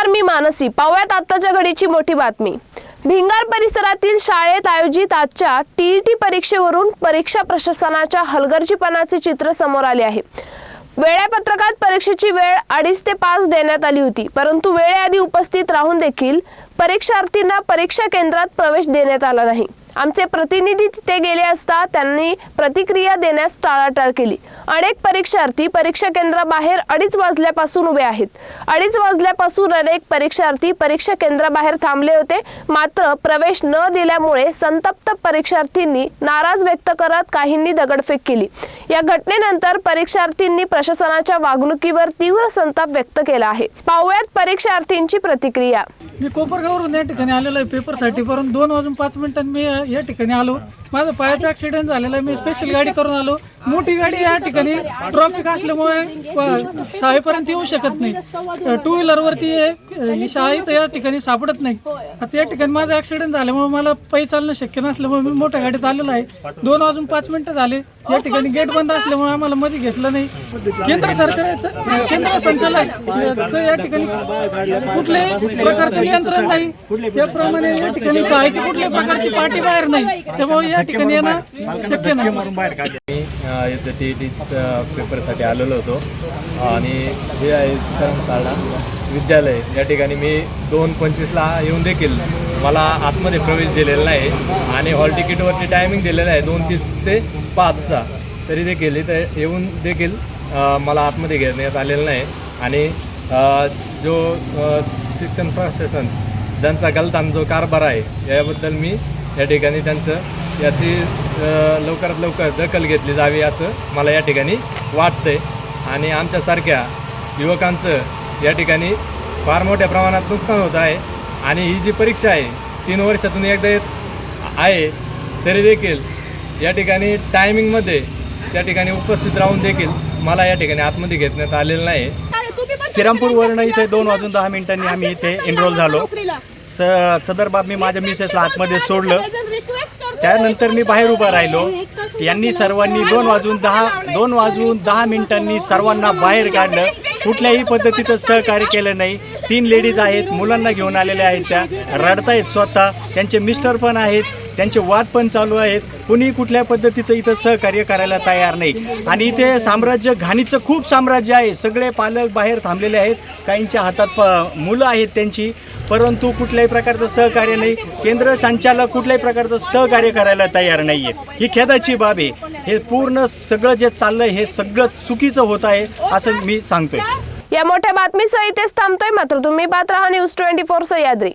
नमस्कार मी मानसी. पाहूयात आत्ताच्या घडीची मोठी बातमी. भिंगार परिसरातील शाळेत आयोजित आजच्या टीईटी परीक्षेवरून परीक्षा प्रशासनाच्या हलगर्जीपणाचे चित्र समोर आले आहे. वेळापत्रकात परीक्षेची वेळ अडीच ते पाच देण्यात आली होती परंतु वेळेआधी उपस्थित राहून देखील परीक्षार्थींना परीक्षा केंद्रात प्रवेश देण्यात आला नाही. आमचे प्रतिनिधी तिथे गेले असता त्यांनी प्रतिक्रिया देण्यास टाळाटाळ केली. अनेक परीक्षार्थी परीक्षा केंद्राबाहेर अडीच वाजल्यापासून उभे आहेत. अडीच वाजल्यापासून अनेक परीक्षार्थी परीक्षा केंद्राबाहेर थांबले होते. मात्र प्रवेश न दिल्यामुळे संतप्त परीक्षार्थींनी नाराज व्यक्त करत काहींनी दगडफेक केली. या घटनेनंतर परीक्षार्थींनी प्रशासनाच्या वागणुकीवर तीव्र संताप व्यक्त केला आहे. पाहुयात परीक्षार्थींची प्रतिक्रिया. मी कोपरगावरून या ठिकाणी आलेलो आहे पेपरसाठी. परंतु दोन वाजून पाच मिनिटांनी मी या ठिकाणी आलो. माझा पायाचा ॲक्सिडेंट झालेला आहे. मी स्पेशल गाडी करून आलो. मोठी गाडी या ठिकाणी ट्रॉफिक असल्यामुळे शाळेपर्यंत येऊ शकत नाही. टू व्हीलरवरती ही शाळेचं या ठिकाणी सापडत नाही. आता या ठिकाणी माझा ॲक्सिडेंट झाल्यामुळे मला पायी चालणं शक्य नसल्यामुळे मी मोठ्या गाडीत आलेलो आहे. दोन वाजून पाच मिनिटं झाले. या ठिकाणी गेट बंद असल्यामुळे आम्हाला मध्ये घेतलं नाही. केंद्र सरकार केंद्र संचालक या ठिकाणी कुठल्याही प्रकारचं नियंत्रण नाही. त्याप्रमाणे या ठिकाणी शाळेची कुठल्याही प्रकारची पाठी बाहेर नाही. त्यामुळे या ठिकाणी येणं शक्य नाही. मी अ, इथं टी पेपरसाठी आलेलो होतो. आणि हे आहे धर्मशाळा विद्यालय. या ठिकाणी मी दोन पंचवीसला येऊन देखील मला आतमध्ये प्रवेश दिलेला नाही. आणि हॉल तिकीटवरती टायमिंग दिलेलं आहे दोन तीस ते पाचचा. तरी देखील इथं येऊन देखील मला आतमध्ये घेण्यात आलेलं नाही. आणि जो शिक्षण प्रशासन ज्यांचा गलतान जो कारभार आहे याबद्दल मी या ठिकाणी त्यांचं याची लवकरात लवकर दखल घेतली जावी असं मला या ठिकाणी वाटतंय. आणि आमच्यासारख्या युवकांचं या ठिकाणी फार मोठ्या प्रमाणात नुकसान होत आहे. आणि ही जी परीक्षा आहे तीन वर्षातून एकदा येत आहे तरी देखील या ठिकाणी टायमिंगमध्ये त्या ठिकाणी उपस्थित राहून देखील मला या ठिकाणी आतमध्ये घेण्यात आलेलं नाही. श्रीरामपूरवरनं इथे दोन वाजून दहा मिनिटांनी आम्ही इथे एनरोल झालो. स सदर बाब मी माझ्या मिसेसला आतमध्ये सोडलं. त्यानंतर मी बाहेर उभा राहिलो. यांनी सर्वांनी दोन वाजून दहा दोन वाजून दहा मिनिटांनी सर्वांना बाहेर काढलं. कुठल्याही पद्धतीचं सहकार्य केलं नाही. तीन लेडीज आहेत मुलांना घेऊन आलेल्या आहेत त्या. रडतायत स्वतः. त्यांचे मिस्टर पण आहेत. त्यांचे वाद पण चालू आहेत. कुणी कुठल्या पद्धतीचं इथं सहकार्य करायला तयार नाही. आणि इथे साम्राज्य घाणीचं खूप साम्राज्य आहे. सगळे पालक बाहेर थांबलेले आहेत. काहींच्या हातात प मुलं आहेत त्यांची. परंतु कुठल्याही प्रकारचं सहकार्य नाही. केंद्र संचालक कुठल्याही प्रकारचं सहकार्य करायला तयार नाही आहे ही खेदाची बाब आहे. हे पूर्ण सगळं जे चाललं हे सगळं चुकीचं होत आहे असं मी सांगतोय. या मोठ्या बातमीसह इथेच थांबतोय मात्र तुम्ही पात्र राहा न्यूज ट्वेंटी फोर सह्याद्री